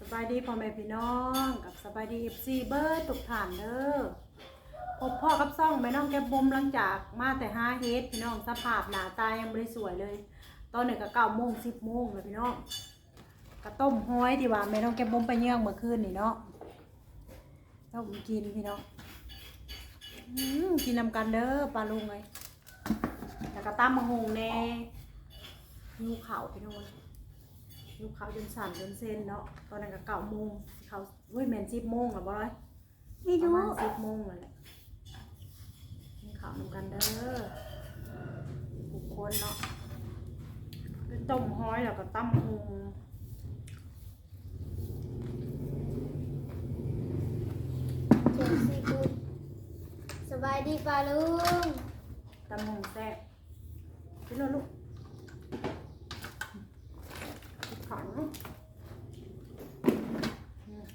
สบายดีพ่อแม่พี่น้องกับสบายดีเอฟซีเบิร์ดตกฐานเด้อพบพ่อกับซ่องแม่น้องแกบบุมหลังจากมาแต่ห้าเฮดพี่น้องสภาพหนาตายังไม่ได้สวยเลย ตอนหนึ่งก็เก้าโมงสิบโมงเลยพี่น้องกระต้มห้อยที่ว่าแม่น้องแกบบุมไปเยี่ยงเมื่อคืนนี่เนาะต้มกินพี่น้องอืมกินนำกันเด้อปลาลุงเลยแล้วก็ตั้มมะฮงแน่หิวเข่าพี่น้อง ลูกเขาจนสั่นจนเส้นเนาะตอนนั้นก็เก้าโมงเขาเว้ยแมนสิบโมงเหรอบอยไม่ประรู้มาณสิบโมงนั่นแหละกินข้าวนำกันเด้อทุกคนเนาะเป็นต้มห้อยแล้วก็ตั้มหงเจอซีฟูดสบายดีป่าลุงตั้มหงแซ่บกินแล้วลูกกินข้าวเนาะอืม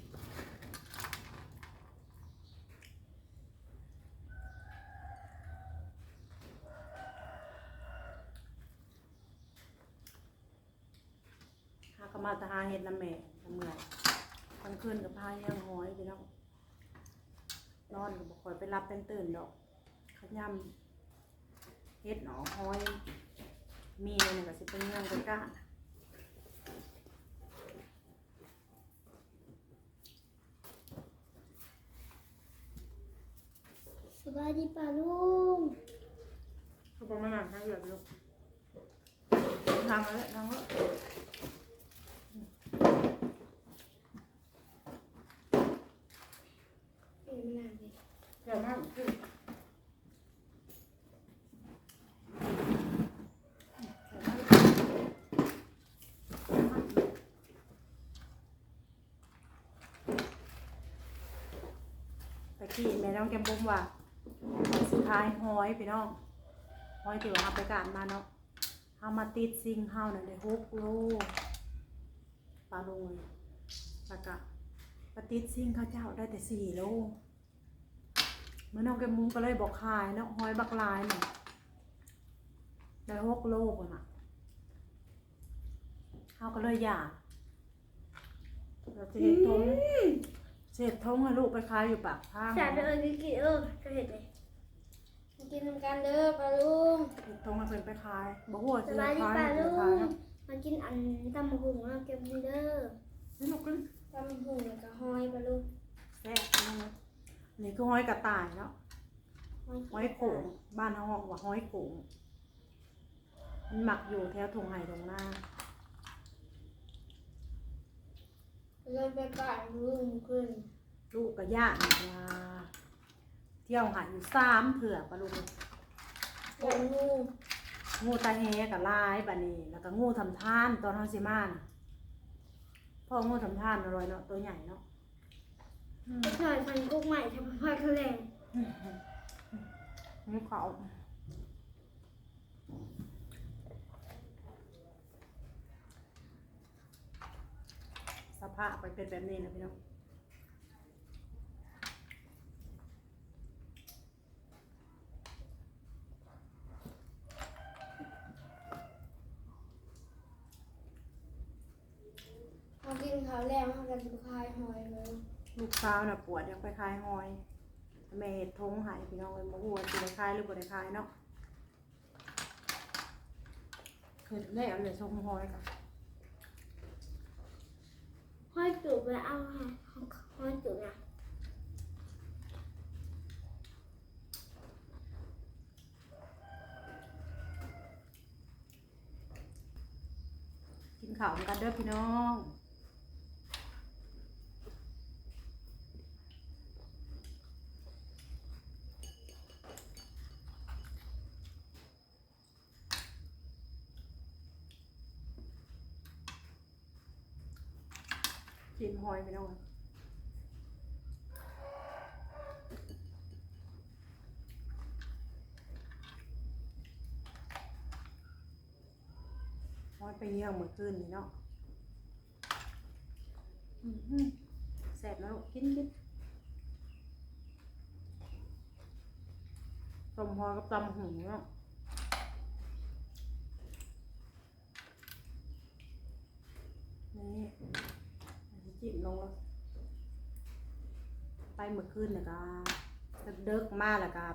หากนมาแตหาเห็ดน้ำแม่น้ำเมื่อยกลางคืนกับพายยังหอยพี่น้องนอนก็บอกคอยไปรับเป็นตื่นดอกขยำเฮ็ดหนอหอย มีเลยเนี่ยก็สิเป็นเรื่องเป็นก้านสบายดีป่าลุงเขาบอกไม่หนักทั้งเหลือลูกทางแล้วทางแล้ว เอ็มนานเลย เดี๋ยวนั่งขึ้น ตะกี้แม่น้องแกมบุ้มว่าสุดท้ายห้อยพี่น้องห้อยที่ว่าเอาไปการมาเนาะเอามาติดซิงเฮานั่นได้หกโลปลาลงเลยแล้วก็ปติดซิงเขาเจ้าได้แต่สี่โลเมื่อน้องแกมุ้งก็เลยบอกขายเนาะห้อยบักลายหน่อยได้หกโลกว่าน่ะเขาก็เลยอยากเราจะเห็ดทง เศษทงให้ลูกไปขายอยู่ปากทางสามเดือนกินกี่เออก็เห็นเลยมากินน้ำกันเด้อป่าลุงเห็ดทงให้เพิ่นไปขายบอกว่าสจะบายดีขายป่าให้ลุเพิ่นงขายเนาะมากินอันตำมะฮุงแล้วเก็บเด้อนี่ลูกขึ้นตำมะฮุงแล้วก็หอยป่าลุงแซ่บนะนี่คือห้อยกระต่ายเนาะห้อยโขงบ้านเขาห้องว่าห้อยโขงมันหมักอยู่แถวทงไห่ทงหน้า เลยไปก่อนลุงขึ้นลูกกับย่านี่ว่าเที่ยวหาอยู่สามเถื่อปะลุงโอ้งูงูตาแฮกับลายบานี้ แล้วก็งูทำท่านตอนเฮาสิมานะพ่องูทำท่านอร่อยเนาะตัวใหญ่เนาะอืมถ่ายพันกุ๊กใหม่ทำพายทะเลนี่เขา สภาพไปเป็นแบบนี้นะพี่น้องมากินข้าวแล้วมากันสุคายหอยเลยลูกสาวน่ะปวดอยากไปคลายหอยแม่เห็ดทงใหายพี่น้องเลยมาหัวาสิได้คลายหรือบ่ได้คลายเนาะคือได้เอาเลยทงหอยกัน หอยจุ๋มไปเอาค่ะหอยจุกนะกินข้าวกันเด้อพี่น้อง กินหอยพี่น้องหอยไปเยี่ยงเมื่อคืนนี่เนาะอื้อหือแสบแล้วลูกกินกินต้มหอยกับตำหูเนาะนี่ จิ้มลงแล้วไปเมื่อคืนน่ะก็เดึกมากแล้วก็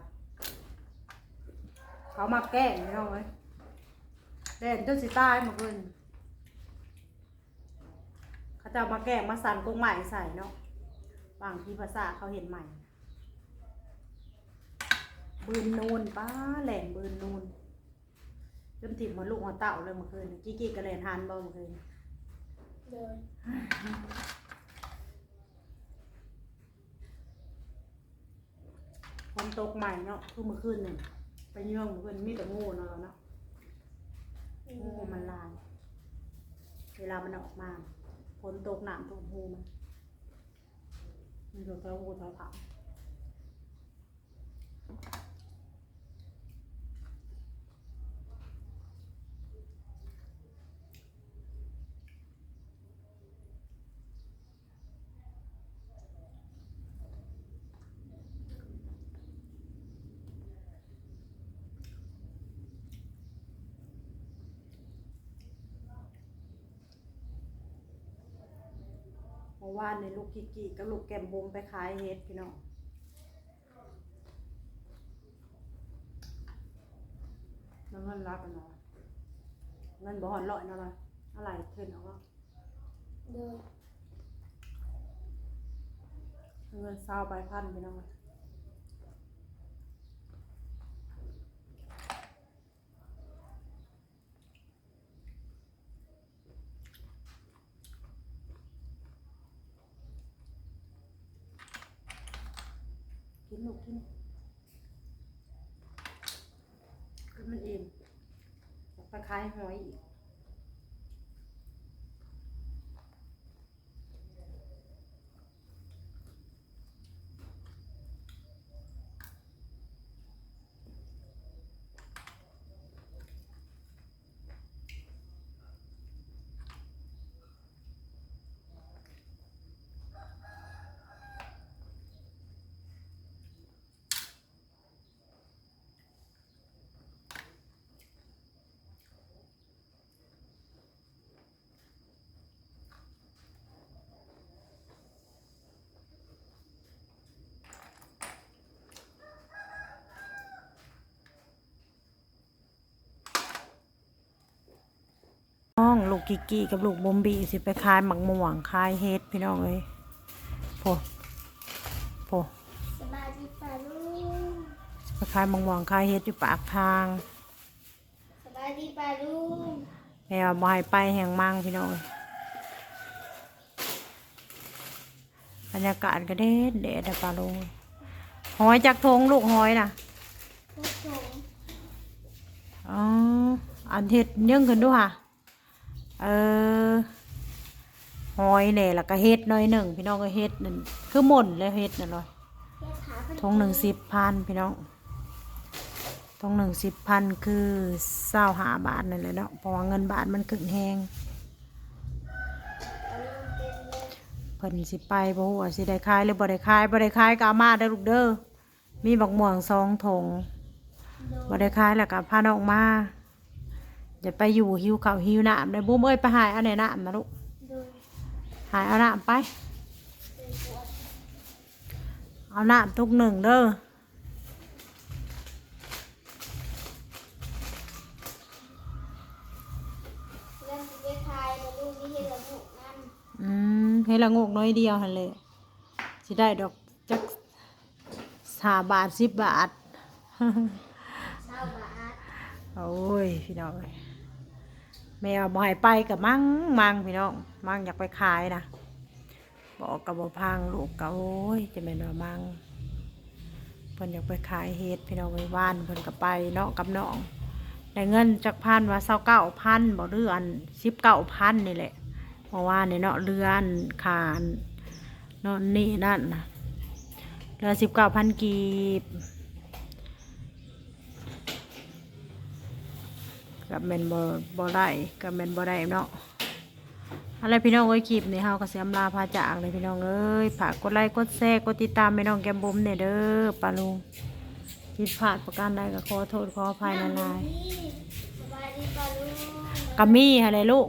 เขามาแกล้งพี่น้องเอ้ยเด่นจนสิตายเมื่อคืนเขาจะเอามาแกล้งมาสั่นกงใหม่ใส่เนาะบางทีภาษาเขาเห็นใหม่ บืนนูนป้าแหลมบืนนูนจนถิ่มมาลูกหัวเต่าเลยเมื่อคืนกี้กี้กระเลนหันบ่เมื่อคืนโดย ฝนตกใหม่เนาะคือเมื่อคืนเนี่ยไปเยื่องเมื่อคืนมีแต่งูเนาะเนาะงูมันลายเวลามันออกมาฝนตกหนามตกหูมันมีตัวเท้างูเท้าผา ราะว่าในลูกกี้กี้กับลูกแก้มบุมไปขายเฮ็ดพี่น้องแล้วเงินรับกันเนาะเงินบ่หอนลอยเนาะล่ะอะไรขึ้นเอาว่าโดยเงินเศร้าไปพันพี่น้องเลยกินลูกกินกินมันเอง ไปข กน้องลูกกิกกี้กับลูกบอมบี้สิไปขายหมักม่วงขายเฮ็ดพี่น้องเอ้ยโพโพสบายดีป่าลุงไปขายหมักม่วงขายเฮ็ดอยู่ปากทางสบายดีป่าลุงแม่ว่าบ่ให้ไปแห่งมั่งพี่น้องเอ้ยบรรยากาศก็เด็ดเด็ดอะปลาโลงหอยจากทงลูกหอยน่ะพวกผมอ๋ออันเฮ็ดยังขึ้นดูค่ะ เออหอยแหน่แล้วก็เฮ็ดหน้อยหนึ่ง พี่น้องก็เฮ็ดนั่นคือหม่นแล้วเฮ็ดนั่นเลยทงหนึ่งสิบพันพี่น้องทงหนึ่งสิบพันคือเศร้าหาบาทนั่นแหละเนาะเพราะว่าเงินบาทมันขึ้นแหงเพิ่นสิไปบ่ฮู้ว่าสิได้ขายหรือบ่ได้ขายบ่ได้ขายก็เอามาเด้อลูกเด้อมีบักม่วงสองถงโดบ่ได้ขายแล้วก็พาน้องมา จะไปอยู่หิวข้าวหิวน้ำได้บุ้มเอ้ยไปหายเอาไหนน้ำนะลูกโดยหายเอาน้ำไปเป็นปวดเอาน้ำทุกหนึ่งเด้อเรื่องที่ไปทายป่าลุงนี่เห็นละหนุกนั่นอืมให้ละงกน้อยเดียวหั่นเลยสิได้ดอกจักห้าบาทสิบบาทเศร้าบาทโอ้ย พี่น้องเอ้ย แมวบ่ให้ไปกับมั่งมั่งพี่น้องมั่งอยากไปขายนะบอกกับบ่พังลูกก็โอ้ยจะแม่นว่ามั่งเพิ่นอยากไปขายเฮ็ดพี่น้องไปว้บ้านเพิ่นก็ไปเนาะกับน้องได้เงินจากพันว่าเศร้าเก้าพันบ่เรือนสิบเก้าพันนี่แหละ เพราะว่าในเนาะเรือนคานเนาะนี่นั่นนะเรือสิบเก้าพันกีบ กับแมนบอบอได้กับแมนบอได้เนาะอะไรพี่น้องเอ้ยคลิปนี้เฮาก็เสียมลาพาจากเลยพี่น้องเอ้ยฝากกดไลค์กดแชร์กดติดตามพี่น้องแกมบุมเนี่ยเด้อปาลุงผิดพลาดประการใดก็ขอโทษขออภัยละลายนี่สบายดีป่าลุงกัมมี่อะไรลูก